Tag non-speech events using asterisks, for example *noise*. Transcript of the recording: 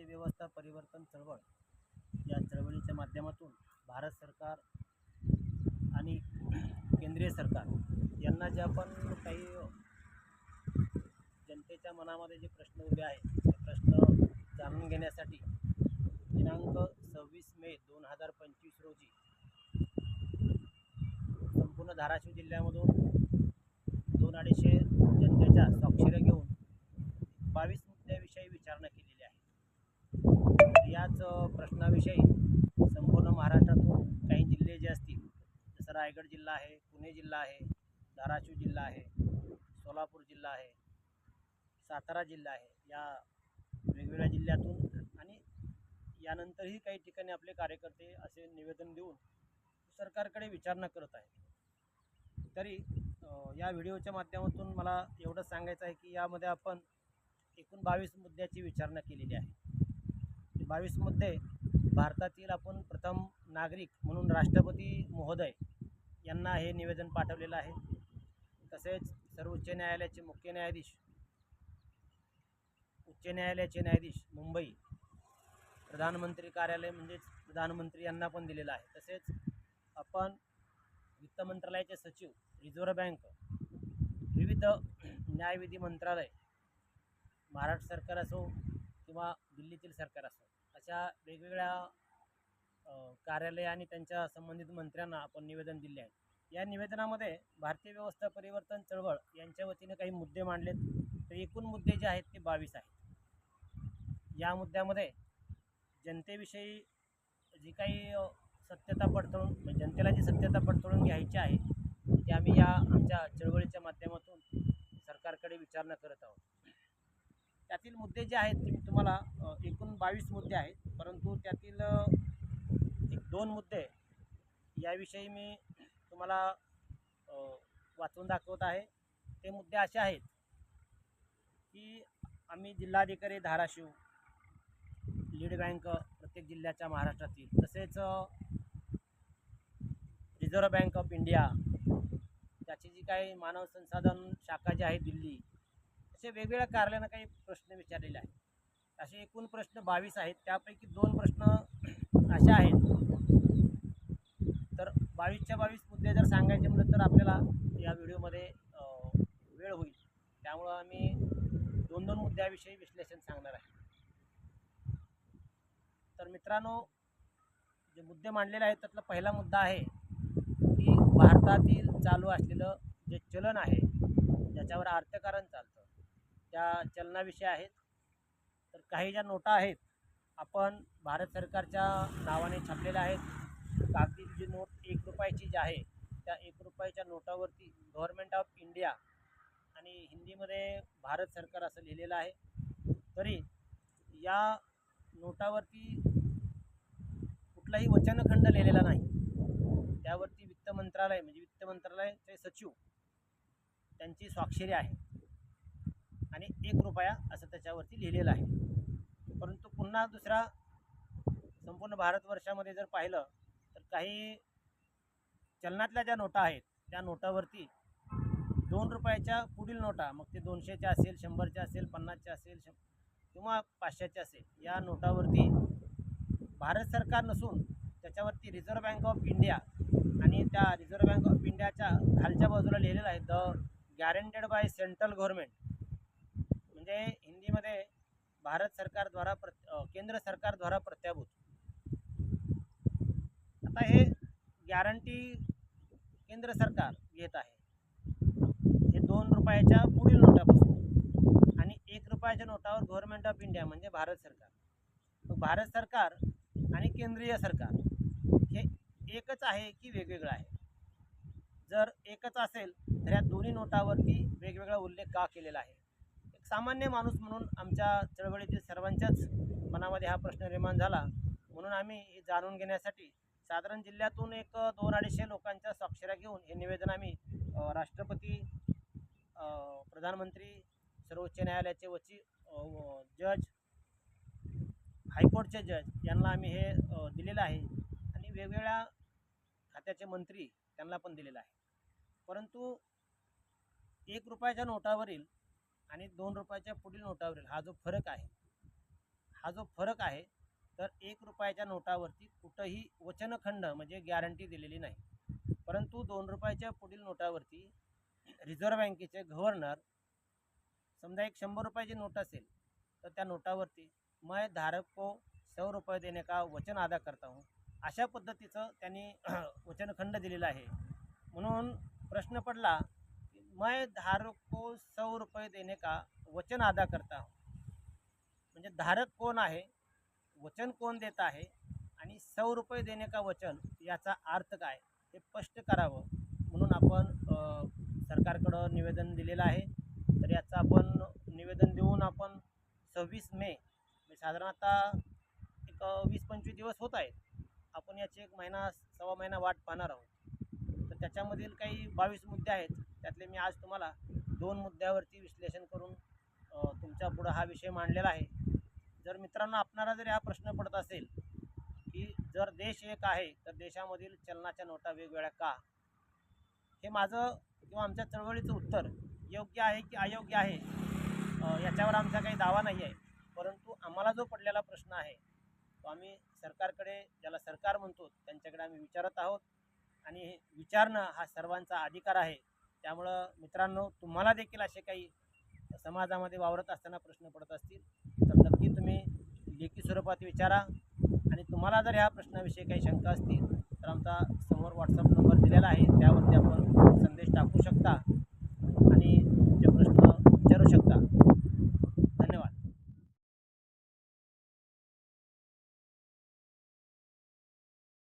भारतीय व्यवस्था परिवर्तन चळवळ या चळवळीच्या माध्यमातून भारत सरकार आणि केंद्रीय सरकार यांना जे आपण काही जनतेच्या मनामध्ये जे प्रश्न उभे आहेत ते प्रश्न जाणून घेण्यासाठी दिनांक सव्वीस मे दोन हजार पंचवीस रोजी संपूर्ण धाराशिव जिल्ह्यामधून दोन अडीचशे जनतेच्या स्वाक्षऱ्या घेऊन बावीस मुद्द्याविषयी विचारणा केली. याच प्रश्नाविषयी संपूर्ण महाराष्ट्रातून काही जिल्हे जे असतील जसं रायगड जिल्हा आहे पुणे जिल्हा आहे धाराशिव जिल्हा आहे सोलापूर जिल्हा आहे सातारा जिल्हा आहे या वेगवेगळ्या जिल्ह्यातून आणि यानंतरही काही ठिकाणी आपले कार्यकर्ते असे निवेदन देऊन सरकारकडे विचारणा करत आहेत. तरी या व्हिडिओच्या माध्यमातून मला एवढं सांगायचं आहे की यामध्ये आपण एकूण बावीस मुद्द्याची विचारणा केलेली आहे. बावीसमध्ये भारतातील आपण प्रथम नागरिक म्हणून राष्ट्रपती महोदय यांना हे निवेदन पाठवलेलं आहे. तसेच सर्वोच्च न्यायालयाचे मुख्य न्यायाधीश उच्च न्यायालयाचे न्यायाधीश मुंबई प्रधानमंत्री कार्यालय म्हणजेच प्रधानमंत्री यांना पण दिलेलं आहे. तसेच आपण वित्त मंत्रालयाचे सचिव रिझर्व्ह बँक विविध न्यायविधी मंत्रालय महाराष्ट्र सरकार असो किंवा दिल्लीतील सरकार असो त्यांच्या वेगवेगळ्या कार्यालय आणि त्यांच्या संबंधित मंत्र्यांना आपण निवेदन दिले आहे या निवेदनामध्ये भारतीय व्यवस्था परिवर्तन चळवळ यांच्या वतीने काही मुद्दे मांडलेत. तर एकूण मुद्दे जे आहेत ते बावीस आहेत. या मुद्द्यामध्ये जनतेविषयी जी काही सत्यता पडतळून म्हणजे जनतेला जी सत्यता पडतळून घ्यायची आहे ती आम्ही या आमच्या चळवळीच्या माध्यमातून सरकारकडे विचारणा करत आहोत. त्यातील मुद्दे जे आहेत ते मी तुम्हाला एकूण बावीस मुद्दे आहेत. परंतु त्यातील एक दोन मुद्दे याविषयी मी तुम्हाला वाचून दाखवत आहे. ते मुद्दे असे आहेत की आम्ही जिल्हाधिकारी धाराशिव लीड बँक प्रत्येक जिल्ह्याच्या महाराष्ट्रातील तसेच रिझर्व्ह बँक ऑफ इंडिया त्याची जी काही मानव संसाधन शाखा जी आहे दिल्ली असे वेगवेगळ्या कार्यालयानं काही प्रश्न विचारलेले आहेत. असे एकूण प्रश्न बावीस आहेत. त्यापैकी दोन प्रश्न *clears throat* असे आहेत. तर बावीसच्या बावीस मुद्दे जर सांगायचे म्हटलं तर आपल्याला या व्हिडिओमध्ये वेळ होईल. त्यामुळं आम्ही दोन दोन मुद्द्याविषयी विश्लेषण सांगणार आहे. तर मित्रांनो जे मुद्दे मांडलेले आहेत त्यातला पहिला मुद्दा आहे की भारतातील चालू असलेलं जे चलन आहे ज्याच्यावर अर्थकारण चालतं. त्या चलनाविषयी आहेत तर काही ज्या नोटा आहेत आपण भारत सरकारच्या नावाने छापलेल्या आहेत. कागदी जी नोट एक रुपयाची जी आहे त्या एक रुपयाच्या नोटावरती गव्हर्मेंट ऑफ इंडिया आणि हिंदीमध्ये भारत सरकार असं लिहिलेलं आहे. तरी या नोटावरती कुठलाही वचनखंड लिहिलेला नाही. त्यावरती वित्त मंत्रालय म्हणजे वित्त मंत्रालयाचे सचिव त्यांची स्वाक्षरी आहे. आणि एक रुपया असं त्याच्यावरती लिहिलेलं आहे. परंतु पुन्हा दुसरा संपूर्ण भारतवर्षामध्ये जर पाहिलं तर काही चलनातल्या ज्या नोटा आहेत त्या नोटावरती दोन रुपयाच्या पुढील नोटा मग ते दोनशेच्या असेल शंभरच्या असेल पन्नासच्या असेल शं किंवा पाचशेच्या असेल या नोटावरती भारत सरकार नसून त्याच्यावरती रिझर्व्ह बँक ऑफ इंडिया आणि त्या रिझर्व्ह बँक ऑफ इंडियाच्या खालच्या बाजूला लिहिलेलं आहे the guaranteed by central government म्हणजे हिंदीमध्ये भारत सरकारद्वारा प्र केंद्र सरकारद्वारा प्रत्याभूत. आता हे गॅरंटी केंद्र सरकार घेत आहे. हे दोन रुपयाच्या पुढील नोटापासून आणि एक रुपयाच्या नोटावर गव्हर्नमेंट ऑफ इंडिया म्हणजे भारत सरकार. भारत सरकार आणि केंद्रीय सरकार हे एकच आहे की वेगवेगळं आहे? जर एकच असेल तर या दोन्ही नोटावरती वेगवेगळा उल्लेख का केलेला आहे? सामान्य माणूस म्हणून आमच्या चळवळीतील सर्वांच्याच मनामध्ये हा प्रश्न निर्माण झाला. म्हणून आम्ही हे जाणून घेण्यासाठी साधारण जिल्ह्यातून एक दोन अडीचशे लोकांच्या स्वाक्षऱ्या घेऊन हे निवेदन आम्ही राष्ट्रपती प्रधानमंत्री सर्वोच्च न्यायालयाचे वची जज हायकोर्टचे जज यांना आम्ही हे दिलेलं आहे. आणि वेगवेगळ्या खात्याचे मंत्री त्यांना पण दिलेलं आहे. परंतु एक रुपयाच्या नोटावरील आणि दोन रुपयाच्या पुढील नोटावरील हा जो फरक आहे हा जो फरक आहे तर एक रुपयाच्या नोटावरती कुठंही वचनखंड म्हणजे गॅरंटी दिलेली नाही. परंतु दोन रुपयाच्या पुढील नोटावरती रिझर्व्ह बँकेचे गव्हर्नर समजा एक शंभर रुपयाची नोट असेल तर त्या नोटावरती मैं धारक को सौ रुपये देने का वचन अदा करता हूँ? अशा पद्धतीचं त्यांनी *clears throat* वचनखंड दिलेलं आहे. म्हणून प्रश्न पडला मैं धारक को सौ रुपये देने का वचन अदा करता हूँ। म्हणजे धारक कोण आहे? वचन कोण देत आहे? आणि सौ रुपये देणे का वचन? याचा अर्थ काय? हे स्पष्ट करावं. म्हणून आपण सरकारकडं निवेदन दिलेलं आहे. तर याचं आपण निवेदन देऊन आपण सव्वीस मे म्हणजे साधारण साधारणतः एक वीस पंचवीस दिवस होत आहेत. आपण याची एक महिना सव्वा महिना वाट पाहणार आहोत. तर त्याच्यामधील काही बावीस मुद्दे आहेत. त्यातले मी आज तुम्हाला दोन मुद्द्यावरती विश्लेषण करून तुमच्या पुढं हा विषय मांडलेला आहे. जर मित्रांनो आपणाला जर हा प्रश्न पडत असेल की जर देश एक आहे तर देशामधील चलनाच्या नोटा वेगवेगळ्या का? हे माझं किंवा आमच्या चळवळीचं उत्तर योग्य आहे की अयोग्य आहे याच्यावर आमचा काही दावा नाही आहे. परंतु आम्हाला जो पडलेला प्रश्न आहे तो आम्ही सरकारकडे ज्याला सरकार म्हणतो त्यांच्याकडे आम्ही विचारत आहोत. आणि हे विचारणं हा सर्वांचा अधिकार आहे. त्यामुळं मित्रांनो तुम्हाला देखील असे काही समाजामध्ये वावरत असताना प्रश्न पडत असतील तर नक्की तुम्ही लेखी स्वरूपात विचारा. आणि तुम्हाला जर ह्या प्रश्नाविषयी काही शंका असतील तर आमचा समोर व्हॉट्सअप नंबर दिलेला आहे. त्या